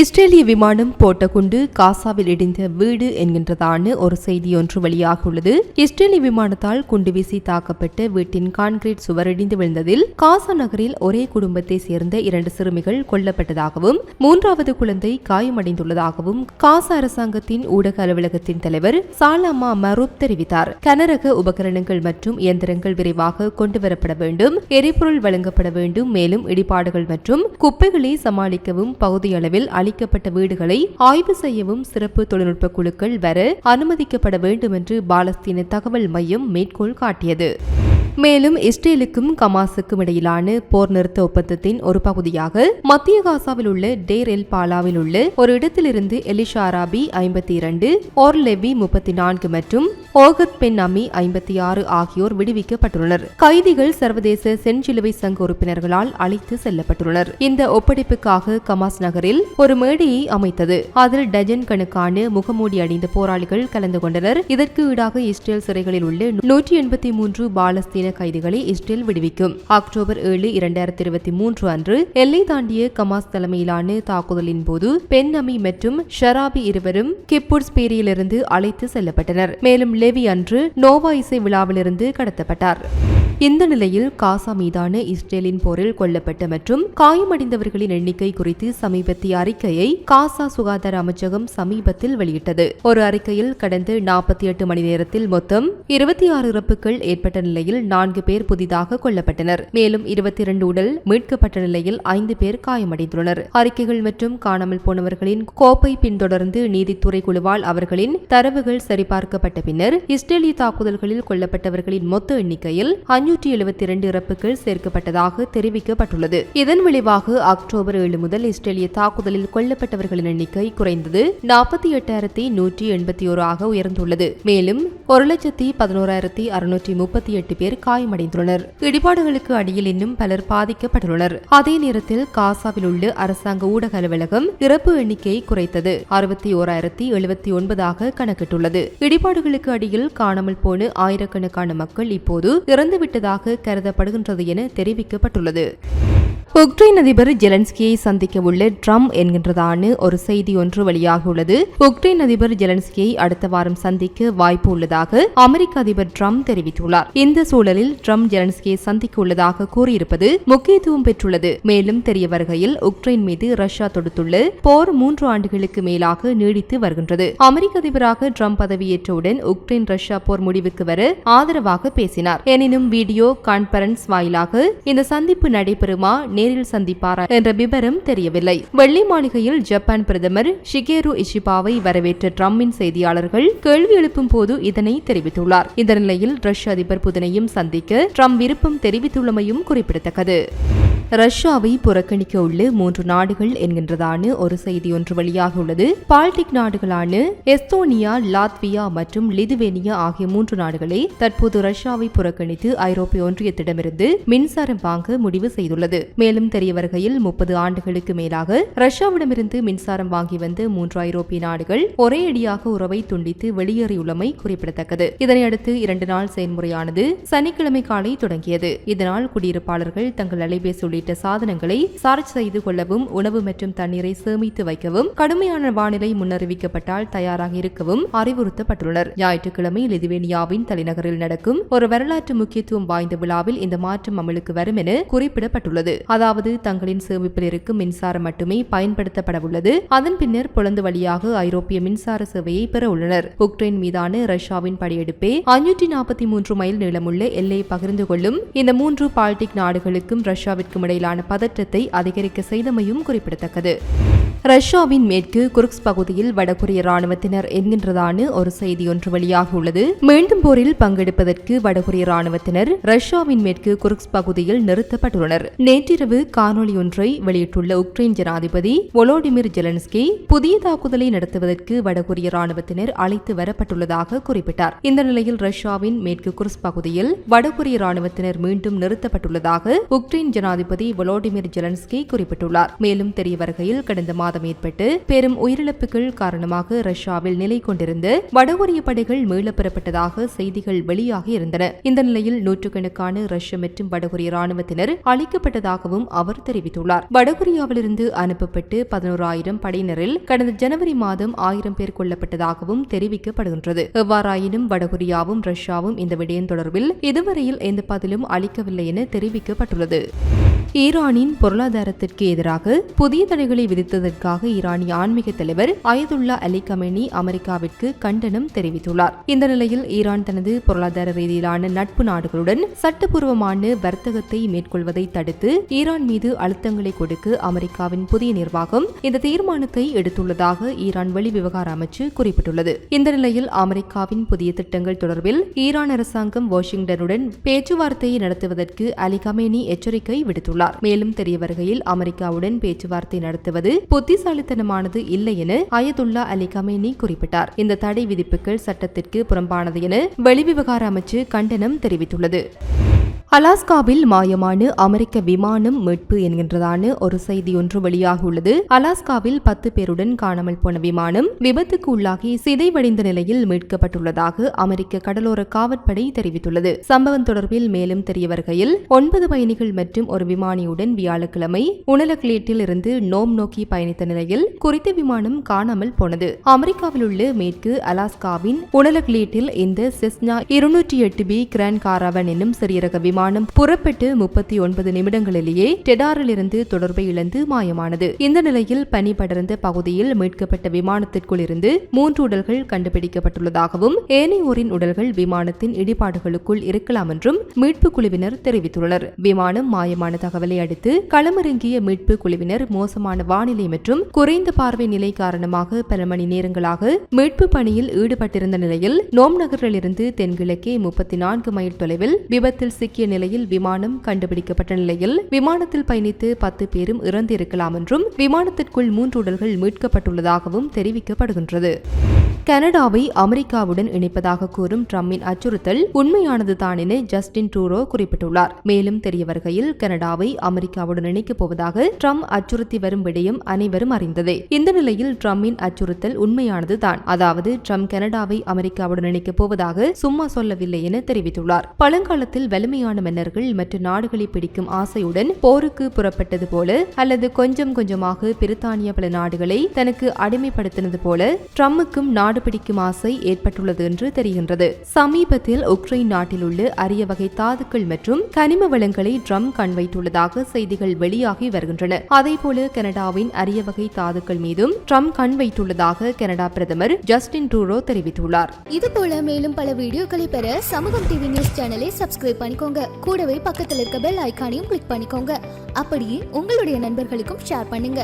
இஸ்ரேலிய விமானம் போட்ட குண்டு காசாவில் இடிந்த வீடு என்கின்றதான ஒரு செய்தி ஒன்று வெளியாகியுள்ளது. இஸ்ரேலிய விமானத்தால் குண்டு வீசி தாக்கப்பட்ட வீட்டின் கான்கிரீட் சுவர் இடிந்து விழுந்ததில் காசா நகரில் ஒரே குடும்பத்தை சேர்ந்த இரண்டு சிறுமிகள் கொல்லப்பட்டதாகவும் மூன்றாவது குழந்தை காயமடைந்துள்ளதாகவும் காசா அரசாங்கத்தின் ஊடக அலுவலகத்தின் தலைவர் சாலாமா மரூப் தெரிவித்தார். கனரக உபகரணங்கள் மற்றும் இயந்திரங்கள் விரைவாக கொண்டுவரப்பட வேண்டும் எரிபொருள் வழங்கப்பட வேண்டும் மேலும் இடிபாடுகள் மற்றும் குப்பைகளை சமாளிக்கவும் பகுதியளவில் அளிக்கப்பட்ட வீடுகளை ஆய்வு செய்யவும் சிறப்பு தொழில்நுட்ப குழுக்கள் வர அனுமதிக்கப்பட வேண்டும் என்று பாலஸ்தீன தகவல் மையம் மேற்கோள் காட்டியது. மேலும் இஸ்ரேலுக்கும் கமாஸுக்கும் இடையிலான போர் நிறுத்த ஒப்பந்தத்தின் ஒரு பகுதியாக மத்திய காசாவில் உள்ள டேர் எல் பாலாவில் உள்ள ஒரு இடத்திலிருந்து எலிஷா அராபி ஐம்பத்தி இரண்டு ஓர்லெவி முப்பத்தி நான்கு மற்றும் ஓகத் பென் அமி ஐம்பத்தி ஆறு ஆகியோர் விடுவிக்கப்பட்டுள்ளனர். கைதிகள் சர்வதேச செஞ்சிலுவை சங்க உறுப்பினர்களால் அழைத்து செல்லப்பட்டுள்ளனர். இந்த ஒப்படைப்புக்காக கமாஸ் நகரில் ஒரு மேடையை அமைத்தது. அதில் டஜன் கணக்கான முகமூடி அணிந்த போராளிகள் கலந்து கொண்டனர். இதற்கு ஈடாக இஸ்ரேல் சிறைகளில் உள்ள நூற்றி எண்பத்தி மூன்று பாலஸ்தீன் கைதிகளை இஸ்ரேல் விடுவிக்கும். அக்டோபர் ஏழு இரண்டாயிரத்தி இருபத்தி மூன்று அன்று எல்லை தாண்டிய கமாஸ் தலைமையிலான தாக்குதலின் போது பெண் அமி மற்றும் ஷராபி இருவரும் கிப்புட்ஸ் பேரியிலிருந்து அழைத்து செல்லப்பட்டனர். மேலும் லெவி அன்று நோவா இசை விழாவிலிருந்து கடத்தப்பட்டார். இந்த நிலையில் காசா மீதான இஸ்ரேலின் போரில் கொல்லப்பட்ட மற்றும் காயமடைந்தவர்களின் எண்ணிக்கை குறித்து சமீபத்திய அறிக்கையை காசா சுகாதார அமைச்சகம் சமீபத்தில் வெளியிட்டது. ஒரு அறிக்கையில் கடந்த நாற்பத்தி எட்டு மணி நேரத்தில் மொத்தம் இருபத்தி ஆறு இறப்புகள் ஏற்பட்ட நிலையில் நான்கு பேர் புதிதாக கொல்லப்பட்டனர். மேலும் இருபத்தி இரண்டு உடல் மீட்கப்பட்ட நிலையில் ஐந்து பேர் காயமடைந்துள்ளனர். அறிக்கைகள் மற்றும் காணாமல் போனவர்களின் கோப்பை பின்தொடர்ந்து நீதித்துறை குழுவால் அவர்களின் தரவுகள் சரிபார்க்கப்பட்ட பின்னர் இஸ்ரேலிய தாக்குதல்களில் கொல்லப்பட்டவர்களின் மொத்த எண்ணிக்கையில் அஞ்சூற்றி எழுபத்தி இரண்டு இறப்புகள் சேர்க்கப்பட்டதாக தெரிவிக்கப்பட்டுள்ளது. இதன் விளைவாக அக்டோபர் ஏழு முதல் இஸ்ரேலிய தாக்குதலில் கொல்லப்பட்டவர்களின் எண்ணிக்கை குறைந்தது நாற்பத்தி எட்டாயிரத்தி நூற்றி எண்பத்தி ஆக உயர்ந்துள்ளது. மேலும் ஒரு லட்சத்தி பதினோராயிரத்தி அறுநூற்றி முப்பத்தி எட்டு பேர் காயமடைந்துள்ளனர். இடிபாடுகளுக்கு அடியில் இன்னும் பலர் பாதிக்கப்பட்டுள்ளனர். அதே நேரத்தில் காசாவில் உள்ள அரசாங்க ஊடக அலுவலகம் இறப்பு எண்ணிக்கையை குறைத்தது. அறுபத்தி ஓராயிரத்தி எழுபத்தி ஒன்பதாக கணக்கிட்டுள்ளது. இடிபாடுகளுக்கு அடியில் காணாமல் போன ஆயிரக்கணக்கான மக்கள் இப்போது இறந்துவிட்டது இறந்துவிட்டதாக கருதப்படுகின்றது என தெரிவிக்கப்பட்டுள்ளது. உக்ரைன் அதிபர் ஜெலன்ஸ்கியை சந்திக்க உள்ள ட்ரம் என்கின்றதான ஒரு செய்தி ஒன்று வெளியாகியுள்ளது உக்ரைன் அதிபர் ஜெலன்ஸ்கியை அடுத்த வாரம் சந்திக்க வாய்ப்பு உள்ளதாக அமெரிக்க அதிபர் ட்ரம்ப் தெரிவித்துள்ளார். இந்த சூழலில் ட்ரம்ப் ஜெலன்ஸ்கியை சந்திக்க உள்ளதாக கூறியிருப்பது முக்கியத்துவம் பெற்றுள்ளது. மேலும் தெரிய வருகையில் உக்ரைன் மீது ரஷ்யா தொடுத்துள்ள போர் மூன்று ஆண்டுகளுக்கு மேலாக நீடித்து வருகின்றது. அமெரிக்க அதிபராக ட்ரம்ப் பதவியேற்றவுடன் உக்ரைன் ரஷ்யா போர் முடிவுக்கு வர ஆதரவாக பேசினார். எனினும் வீடியோ கான்பரன்ஸ் வாயிலாக இந்த சந்திப்பு நடைபெறுமா நேரில் சந்திப்பாரா என்ற விபரம் தெரியவில்லை. வெள்ளி மாளிகையில் ஜப்பான் பிரதமர் ஷிகேரு இஷிபாவை வரவேற்ற ட்ரம்பின் செய்தியாளர்கள் கேள்வி எழுப்பும் போது இதனை தெரிவித்துள்ளார். இந்த நிலையில் ரஷ்ய அதிபர் புதினையும் சந்திக்க ட்ரம்ப் விருப்பம் தெரிவித்துள்ளமையும் குறிப்பிடத்தக்கது. ரஷ்யாவை புறக்கணிக்க உள்ள மூன்று நாடுகள் என்கின்றதான ஒரு செய்தி ஒன்று வெளியாகியுள்ளது பால்டிக் நாடுகளான எஸ்தோனியா லாத்வியா மற்றும் லிதுவேனியா ஆகிய மூன்று நாடுகளே தற்போது ரஷ்யாவை புறக்கணித்து ஐரோப்பிய ஒன்றியத்திடமிருந்து மின்சாரம் வாங்க முடிவு செய்துள்ளது. மேலும் தெரிய வருகையில் முப்பது ஆண்டுகளுக்கு மேலாக ரஷ்யாவிடமிருந்து மின்சாரம் வாங்கி வந்த மூன்று ஐரோப்பிய நாடுகள் ஒரே அடியாக உறவை துண்டித்து வெளியேறியுள்ளமை குறிப்பிடத்தக்கது. இதனையடுத்து இரண்டு நாள் செயல்முறையானது சனிக்கிழமை காலை தொடங்கியது. இதனால் குடியிருப்பாளர்கள் தங்கள் அலைபேசி உள்ளிட்ட சாதனங்களை சார்ஜ் செய்து கொள்ளவும் உணவு மற்றும் தண்ணீரை சேமித்து வைக்கவும் கடுமையான வானிலை முன்னறிவிக்கப்பட்டால் தயாராக இருக்கவும் அறிவுறுத்தப்பட்டுள்ளனர். ஞாயிற்றுக்கிழமை லிதுவேனியாவின் தலைநகரில் நடக்கும் ஒரு வரலாற்று முக்கியத்துவம் வாய்ந்த விழாவில் இந்த மாற்றம் அமலுக்கு வரும் என குறிப்பிடப்பட்டுள்ளது. அதாவது தங்களின் சேமிப்பில் இருக்கும் மின்சாரம் மட்டுமே பயன்படுத்தப்பட உள்ளது அதன் பின்னர் பொலந்து வழியாக ஐரோப்பிய மின்சார சேவையை பெற உள்ளனர். உக்ரைன் மீதான ரஷ்யாவின் படையெடுப்பே ஐநூற்றி நாற்பத்தி மூன்று மைல் நீளமுள்ள எல்லையை பகிர்ந்து கொள்ளும் இந்த மூன்று பால்டிக் நாடுகளுக்கும் ரஷ்யாவிற்கும் இடையிலான பதற்றத்தை அதிகரிக்க செய்தமையும் குறிப்பிடத்தக்கது. ரஷ்யாவின் மேற்கு குருக்ஸ் பகுதியில் வடகொரிய ராணுவத்தினர் என்கின்றதான ஒரு செய்தி ஒன்று வெளியாக உள்ளது. மீண்டும் போரில் பங்கெடுப்பதற்கு வடகொரிய ராணுவத்தினர் ரஷ்யாவின் மேற்கு குருக்ஸ் பகுதியில் நிறுத்தப்பட்டுள்ளனர். நேற்றிரவு காணொலி ஒன்றை வெளியிட்டுள்ள உக்ரைன் ஜனாதிபதி ஒலோடிமிர் ஜெலன்ஸ்கி புதிய தாக்குதலை நடத்துவதற்கு வடகொரிய ராணுவத்தினர் அழைத்து வரப்பட்டுள்ளதாக குறிப்பிட்டார். இந்த நிலையில் ரஷ்யாவின் மேற்கு குர்ஸ் பகுதியில் வடகொரிய ராணுவத்தினர் மீண்டும் நிறுத்தப்பட்டுள்ளதாக உக்ரைன் ஜனாதிபதி ஒலோடிமிர் ஜெலன்ஸ்கி குறிப்பிட்டுள்ளார். மேலும் தெரிய வருகையில் கடந்த மாதம் ஏற்பட்டு பெரும் உயிரிழப்புகள் காரணமாக ரஷ்யாவில் நிலை கொண்டிருந்த வடகொரிய படைகள் மீளப்பெறப்பட்டதாக செய்திகள் வெளியாகி இருந்தன. இந்த நிலையில் நூற்றுக்கணக்கான ரஷ்ய மற்றும் வடகொரிய ராணுவத்தினர் அளிக்கப்பட்டதாகவும் அவர் தெரிவித்துள்ளார். வடகொரியாவிலிருந்து அனுப்பப்பட்டு பதினோராயிரம் படையினரில் கடந்த ஜனவரி மாதம் ஆயிரம் பேர் கொல்லப்பட்டதாகவும் தெரிவிக்கப்படுகின்றது. எவ்வாறாயினும் வடகொரியாவும் ரஷ்யாவும் இந்த விடயம் தொடர்பில் இதுவரையில் எந்த பதிலும் அளிக்கவில்லை என தெரிவிக்கப்பட்டுள்ளது. ஈரானின் பொருளாதாரத்திற்கு எதிராக புதிய தடைகளை விதித்ததற்காக ஈரானிய ஆன்மீக தலைவர் அயதுல்லா அலி கமேனி அமெரிக்காவிற்கு கண்டனம் தெரிவித்துள்ளார். இந்த நிலையில் ஈரான் தனது பொருளாதார ரீதியிலான நட்பு நாடுகளுடன் சட்டப்பூர்வமான வர்த்தகத்தை மேற்கொள்வதை தடுத்து ஈரான் மீது அழுத்தங்களை கொடுக்க அமெரிக்காவின் புதிய நிர்வாகம் இந்த தீர்மானத்தை எடுத்துள்ளதாக ஈரான் வெளிவிவகார அமைச்சு குறிப்பிட்டுள்ளது. இந்த நிலையில் அமெரிக்காவின் புதிய திட்டங்கள் தொடர்பில் ஈரான் அரசாங்கம் வாஷிங்டனுடன் பேச்சுவார்த்தையை நடத்துவதற்கு அலி கமேனி எச்சரிக்கை விடுத்துள்ளார் மேலும் தெரிய வருகையில் அமெரிக்காவுடன் பேச்சுவார்த்தை நடத்துவது புத்திசாலித்தனமானது இல்லை என அயதுல்லா அலி கமேனி குறிப்பிட்டார். இந்த தடை விதிப்புகள் சட்டத்திற்கு புறம்பானது என வெளிவிவகார அமைச்சு கண்டனம் தெரிவித்துள்ளது. அலாஸ்காவில் மாயமான அமெரிக்க விமானம் மீட்பு என்கின்றதான ஒரு செய்தி ஒன்று வெளியாகியுள்ளது. அலாஸ்காவில் பத்து பேருடன் காணாமல் போன விமானம் விபத்துக்கு உள்ளாகி சிதைவடைந்த நிலையில் மீட்கப்பட்டுள்ளதாக அமெரிக்க கடலோர காவற்படை தெரிவித்துள்ளது. சம்பவம் தொடர்பில் மேலும் தெரிய வருகையில் ஒன்பது பயணிகள் மற்றும் ஒரு விமானியுடன் வியாழக்கிழமை உணலக்லேட்டில் இருந்து நோம் நோக்கி பயணித்த நிலையில் குறித்த விமானம் காணாமல் போனது. அமெரிக்காவில் உள்ள மேற்கு அலாஸ்காவின் உணலக்லேட்டில் இந்த செஸ்னா இருநூற்றி எட்டு பி கிரான் காராவன் என்னும் சிறிய ரக விமானம் புறப்பட்டு முப்பத்தி ஒன்பது நிமிடங்களிலேயே டெடாரிலிருந்து தொடர்பை இழந்து மாயமானது. இந்த நிலையில் பனி படர்ந்த பகுதியில் மீட்கப்பட்ட விமானத்திற்குள் இருந்து மூன்று உடல்கள் கண்டுபிடிக்கப்பட்டுள்ளதாகவும் ஏனையோரின் உடல்கள் விமானத்தின் இடிபாடுகளுக்குள் இருக்கலாம் என்றும் மீட்பு குழுவினர் தெரிவித்துள்ளனர். விமானம் மாயமான தகவலை அடுத்து களமிறங்கிய மீட்பு குழுவினர் மோசமான வானிலை மற்றும் குறைந்த பார்வை நிலை காரணமாக பல மணி நேரங்களாக மீட்பு பணியில் ஈடுபட்டிருந்த நிலையில் நோம் நகரிலிருந்து தென்கிழக்கே முப்பத்தி நான்கு மைல் தொலைவில் விபத்தில் சிக்கிய நிலையில் விமானம் கண்டுபிடிக்கப்பட்ட நிலையில் விமானத்தில் பயணித்து பத்து பேரும் இறந்திருக்கலாம் என்றும் விமானத்திற்குள் மூன்று உடல்கள் மீட்கப்பட்டுள்ளதாகவும் தெரிவிக்கப்படுகின்றது. கனடாவை அமெரிக்காவுடன் இணைப்பதாக கூறும் ட்ரம்பின் அச்சுறுத்தல் உண்மையானது என ஜஸ்டின் ட்ரூரோ குறிப்பிட்டுள்ளார். மேலும் தெரிய வருகையில் கனடாவை அமெரிக்காவுடன் இணைக்கப் போவதாக ட்ரம்ப் அச்சுறுத்தி வரும் விடயம் அனைவரும் அறிந்ததே. இந்த நிலையில் ட்ரம்பின் அச்சுறுத்தல் உண்மையானது தான் அதாவது ட்ரம்ப் கனடாவை அமெரிக்காவுடன் இணைக்கப் போவதாக சும்மா சொல்லவில்லை என தெரிவித்துள்ளார். பழங்காலத்தில் வலிமையான மன்னர்கள் மற்ற நாடுகளை பிடிக்கும் ஆசையுடன் போருக்கு புறப்பட்டது போல அல்லது கொஞ்சம் கொஞ்சமாக பிரித்தானிய பல நாடுகளை தனக்கு அடிமைப்படுத்தினது போல ட்ரம்புக்கும் நாடு கண்டுபிடிக்கும் ஆசை ஏற்பட்டுள்ளது என்று தெரிகின்றது. சமீபத்தில் உக்ரைன் நாட்டில் உள்ள அரிய வகை தாதுக்கள் மற்றும் கனிம வளங்களை ட்ரம் கண் வைத்துள்ளதாக செய்திகள் வெளியாகி வருகின்றன. அதேபோல கனடாவின் அரிய வகை தாதுக்கள் மீதும் ட்ரம்ப் கண் வைத்துள்ளதாக கனடா பிரதமர் ஜஸ்டின் ட்ரூரோ தெரிவித்துள்ளார். இது போல மேலும் பல வீடியோக்களை பெற சமூகம் டிவி நியூஸ் சேனலை சப்ஸ்கிரைப் பண்ணிக்கோங்க. கூடவே பக்கத்தில் இருக்க பெல் ஐக்கானையும் கிளிக் பண்ணிக்கோங்க. அப்படியே உங்களுடைய நண்பர்களுக்கும் ஷேர் பண்ணுங்க.